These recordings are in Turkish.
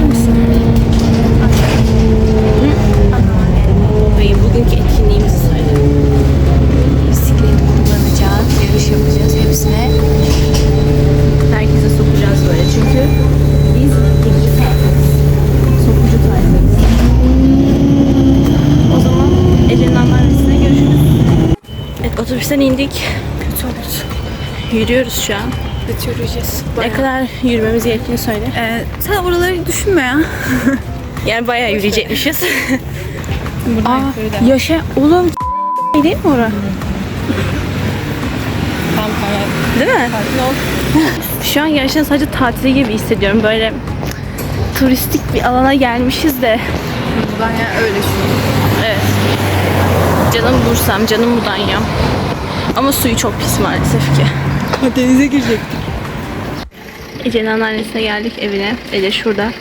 Anlatır mısın? Bey bugünkü etkinliğimizi söyle. Bisiklet kullanacağız, yarış yapacağız hepsine. Herkese sokacağız böyle çünkü biz tayfayız. Sokucu tayfayız. O zaman Ece'nin anneannesine görüşürüz. Evet otobüsten indik. Kötü oldu. Yürüyoruz şu an. Evet yürüyeceğiz. Ne kadar yürümemiz gerektiğini söyle. Ee, sen oraları düşünme ya. Yani bayağı yürüyecekmişiz. Buradan Aa, yaşa oğlum değil mi ora? Tam karar. Değil mi? Şu an gerçekten sadece tatile gibi hissediyorum. Böyle turistik bir alana gelmişiz de. Buradan yani öyle şu. Evet. Canım Bursa'm, canım Mudanya'm. Ama suyu çok pis maalesef ki. Denize girecektik. Ece'nin anneannesine geldik evine. Ece şurada.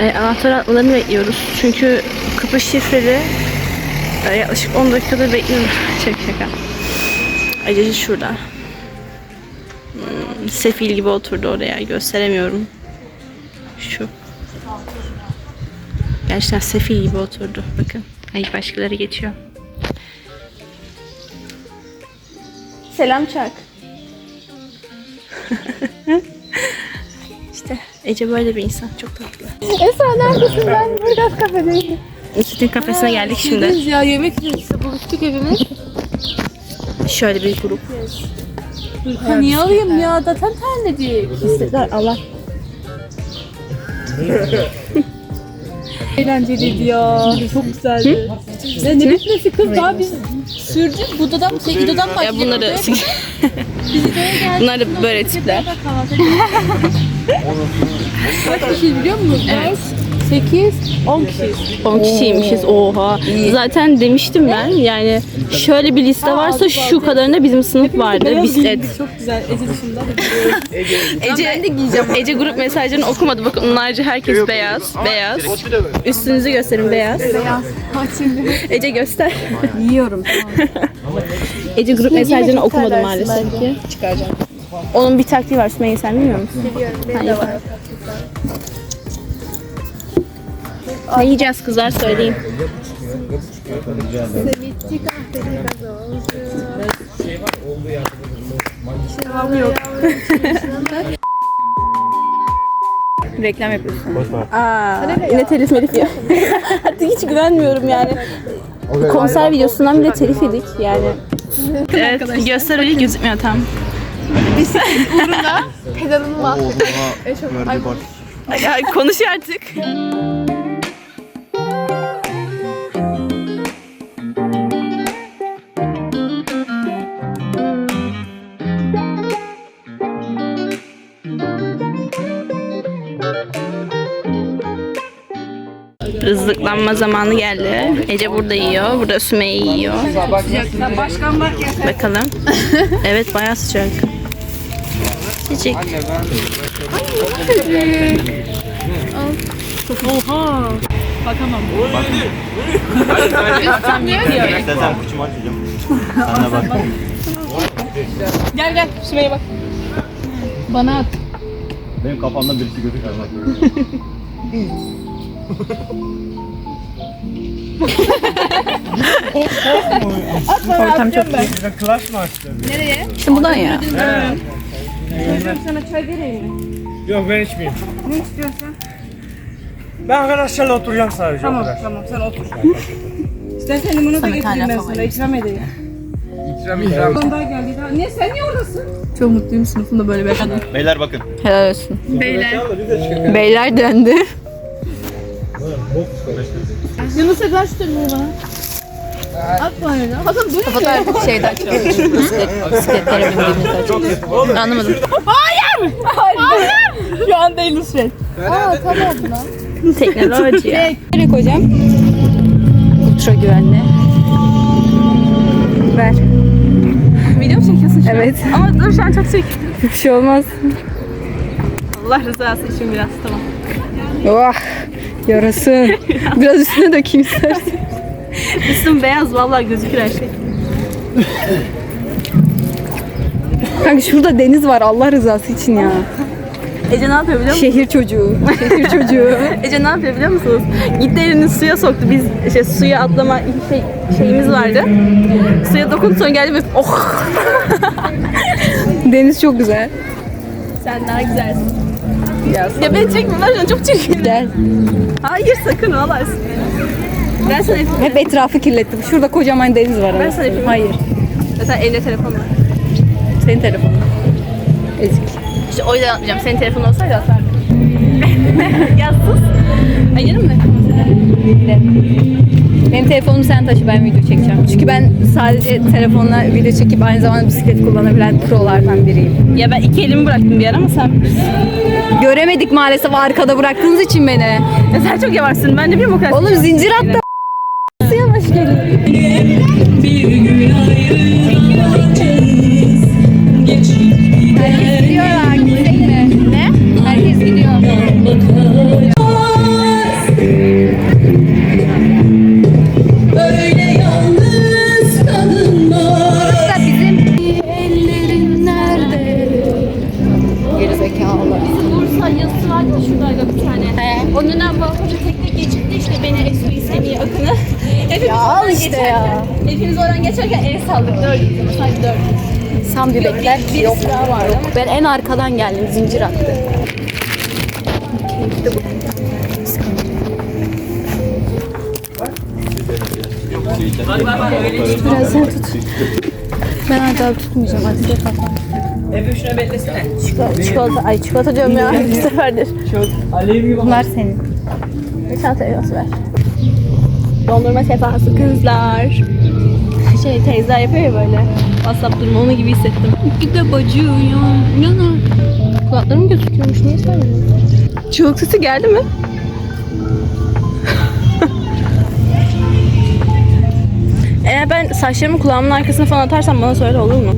E, anahtar atmalarını bekliyoruz. Çünkü kapı şifreli. E, yaklaşık 10 dakikadır bekliyorum. Şaka şaka. Ece şurada. Hmm, sefil gibi oturdu oraya. Gösteremiyorum. Şu. Gerçekten sefil gibi oturdu. Bakın. Ay başkaları geçiyor. Selam Çak. işte Ece böyle bir insan. Çok tatlı. Esra neredesin ben? Burgaz kafedeyim. Sütün kafesine geldik şimdi. Biz ya yemek yiyoruz işte buluştuk evimiz. Şöyle bir grup. Ha, niye alayım ya? Zaten terledik. İstediler Allah. Eğlenceliydi ya. Çok güzeldi. Ya ne bitmesi kız daha biz sürdük. Budadan? Şey, İdo'dan? Ya bunları Biz İdo'ya geldik. bunlar da böyle tipler. Kaç kişi biliyor musun? Evet. 8, 10 kişi. 10 kişiymişiz. Oha. Zaten demiştim ben. Yani şöyle bir liste varsa şu kadarında bizim sınıf vardı. Bisiklet. Çok güzel. Ece dışında. Ece, Ece grup mesajlarını okumadı. Bakın onlarca herkes beyaz. Beyaz. Üstünüzü gösterin beyaz. Ece göster. Yiyorum. Ece grup mesajlarını okumadı maalesef ki. Çıkaracağım. Onun bir taktiği var Sümeyye sen bilmiyor musun? Biliyorum. Ne yiyeceğiz kızlar söyleyeyim. Reklam yapıyorsun. Aa, yine telif melif ya. Hatta hiç güvenmiyorum yani. Konser videosundan bile telif yedik yani. Evet, göster öyle gözükmüyor tam. Pedalını mahvettim. Ay, ay, konuş artık. Rızıklanma zamanı geldi. Ece burada yiyor. Burada Sümeyye yiyor. Başkan bak ya. Bakalım. Evet bayağı sıcak. Sıcak. Oha. Bakamam. İstersen kıçımı açacağım. Sen de bak. Gel gel. Sümeyye bak. Bana at. Benim kafamda birisi gözüküyor bak. Ortam çok iyi. Clash mı açtın? İşte buradan ya. Yok ben içmeyeyim. Ne istiyorsun? Ben arkadaşlarla oturacağım sadece. Tamam Tamam sen otur. İstersen limonu da getireyim ben sana. İkram edeyim. İkram ikram. Ondan daha geldi. Daha. Niye sen niye oradasın? Çok mutluyum sınıfımda böyle bir kadın. Beyler bakın. Helal olsun. Beyler. Beyler döndü. Yunus Emre şu telefonu bana. Atma öyle. Hasan bu ne? Fotoğraf şeyden çıkıyor. Bisiklet, bisikletlere bindiğimizde açık. Anlamadım. Şu anda Nusret. Aa tamam lan. Teknoloji ya. Nereye koyacağım? Ultra güvenli. Ver. Video mu çekiyorsun şu an? Evet. Ama dur şu an çok çek. Bir şey olmaz. Allah rızası için biraz tamam. Oh. Yarasın. Biraz üstüne dökeyim istersen. Üstüm beyaz vallahi gözükür her şey. Kanka şurada deniz var Allah rızası için ya. Ece ne yapıyor biliyor musun? Şehir çocuğu. Şehir çocuğu. Ece ne yapıyor biliyor musunuz? Gitti elini suya soktu. Biz işte suya atlama şey, şeyimiz vardı. Suya dokundu sonra geldi ve oh Deniz çok güzel. sen daha güzelsin. Ya, ya beni çekme an çok çekiyorum. Gel. Hayır sakın vallahi. Ben sana yapayım. Hep etrafı kirlettim. Şurada kocaman deniz var. Ben sana yapayım. Hayır. Mesela elinde telefon var. Senin telefonun. Ezik. İşte o yüzden atmayacağım. Senin telefonun olsaydı atardım. ya sus. Hayır mı? Benim telefonumu sen taşı ben video çekeceğim. Çünkü ben sadece telefonla video çekip aynı zamanda bisiklet kullanabilen prolardan biriyim. Ya ben iki elimi bıraktım bir yer ama sen Göremedik maalesef arkada bıraktığınız için beni. ya sen çok yavaşsın. Ben de bilmiyorum o kadar. Oğlum zincir attı. Nasıl yavaş geliyor? Herkes gidiyor ha, işte ya. Hepimiz oradan geçerken el saldık. Dördüz ama sadece dördüz. Sam bebekler Bir yok. sıra vardı ama. Ben en arkadan geldim. Zincir attı. Biraz sen tut. Ben hatta tutmayacağım. Hadi de kapat. Efe şuna beklesene. Çikolata, çikolata, ay çikolata diyorum ya bir seferdir. Bunlar senin. Bir çanta elması ver. Dondurma sefası kızlar. Şey teyzeler yapıyor ya böyle. WhatsApp durumu onun gibi hissettim. Bir de bacı ya. Yana. Kulaklarım gözüküyormuş niye söylüyorsun? Çığlık sesi geldi mi? Eğer ben saçlarımı kulağımın arkasına falan atarsam bana söyle olur mu?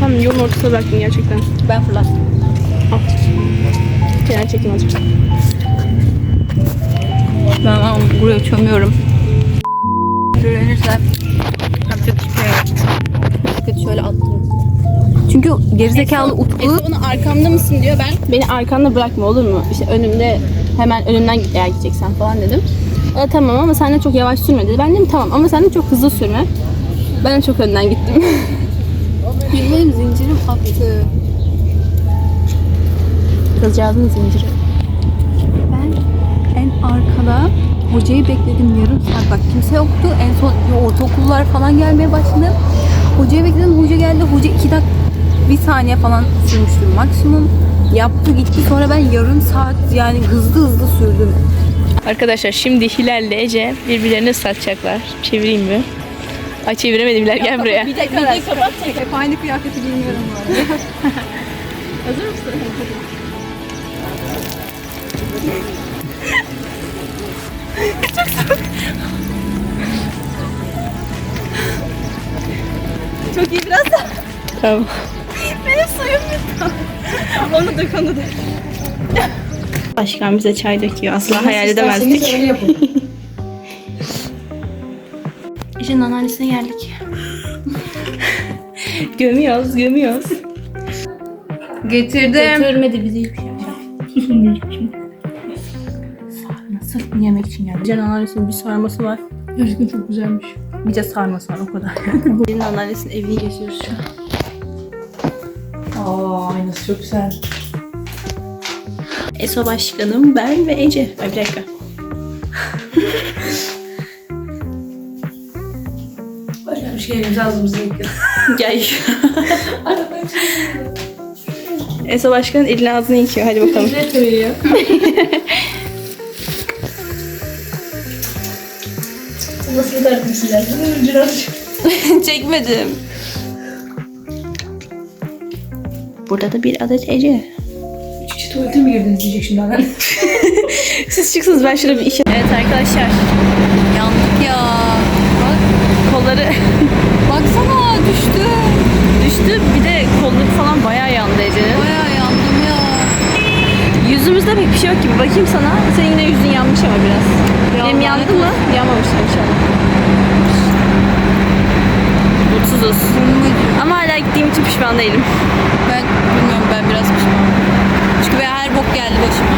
Tam yolun ortasına bıraktım gerçekten. Ben fırlat. Al. Kenar çekim azıcık. Ben ama buraya çömüyorum. Öğrenirsem yapacak hiçbir şey yok. Şöyle attım. Çünkü gerizekalı Utku bana arkamda mısın diyor ben. Beni arkanda bırakma olur mu? İşte önümde hemen önümden git eğer gideceksen falan dedim. O da tamam ama sen de çok yavaş sürme dedi. Ben dedim tamam ama sen de çok hızlı sürme. Ben de çok önden gittim. benim zincirim attı. Kızcağızın zinciri. En arkada hocayı bekledim yarım saat. Bak kimse yoktu. En son ortaokullar falan gelmeye başladı. Hocayı bekledim. Hoca geldi. Hoca iki dakika bir saniye falan sürmüştür maksimum. Yaptı gitti. Sonra ben yarım saat yani hızlı hızlı sürdüm. Arkadaşlar şimdi Hilal ile Ece birbirlerini ıslatacaklar. Çevireyim mi? Ay çeviremedim Hilal gel buraya. Bir dakika. kapat. Hep aynı kıyafeti giymiyorum bu arada. Hazır mısın? Çok iyi biraz da. Tamam. Benim suyum bitti. onu dök onu dök. Başkan bize çay döküyor. Asla hayal edemezdik. İşin anneannesine geldik. gömüyoruz, gömüyoruz. Getirdim. Götürmedi bizi hiçbir şey. Sırf yemek için geldi. Can anneannesinin bir sarması var. Gerçekten çok güzelmiş. Bir de sarması var o kadar. Benim anneannesinin evini geziyoruz şu an. Aa aynası çok güzel. ESO başkanım ben ve Ece. Ay bir dakika. Başka bir şey ağzımızı yıkıyoruz. Gel. ESO başkanın elini ağzını yıkıyor. Hadi bakalım. Ne söylüyor? Nasıl giderdim siler? Çekmedim. Burada da bir adet Ece. Küçük tuvalete mi girdiniz diyecek şimdi adam. Siz çıksınız ben şurada bir iş Evet arkadaşlar. Yandık ya. Bak kolları Baksana düştü. düştü. Bir de kolluk falan bayağı yandı Ece'nin. Yüzümüzde pek bir şey yok gibi. Bakayım sana. Senin yine yüzün yanmış ama biraz. Benim yandı mı? Yanmamıştır inşallah. Mutsuzuz. Ama hala gittiğim için pişman değilim. Ben bilmiyorum ben biraz pişmanım. Çünkü ben her bok geldi başıma.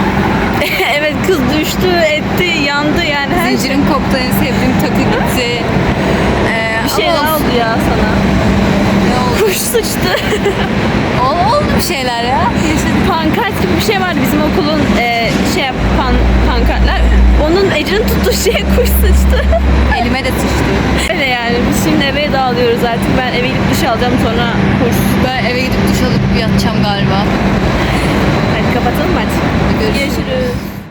evet kız düştü, etti, yandı yani her şey. Zincirin koptu en sevdiğim takı gitti. Ee, Bir şey ama daha oldu ya sana. Ne oldu? Kuş sıçtı. Ol, oldu bir şeyler ya pankart gibi bir şey vardı bizim okulun e, şey yap, pankartlar. Onun Ece'nin tuttuğu şeye kuş sıçtı. Elime de sıçtı. Öyle yani biz şimdi eve dağılıyoruz artık. Ben eve gidip duş alacağım sonra kuş. Ben eve gidip duş alıp yatacağım galiba. Hadi kapatalım hadi. Görüşürüz. Görüşürüz.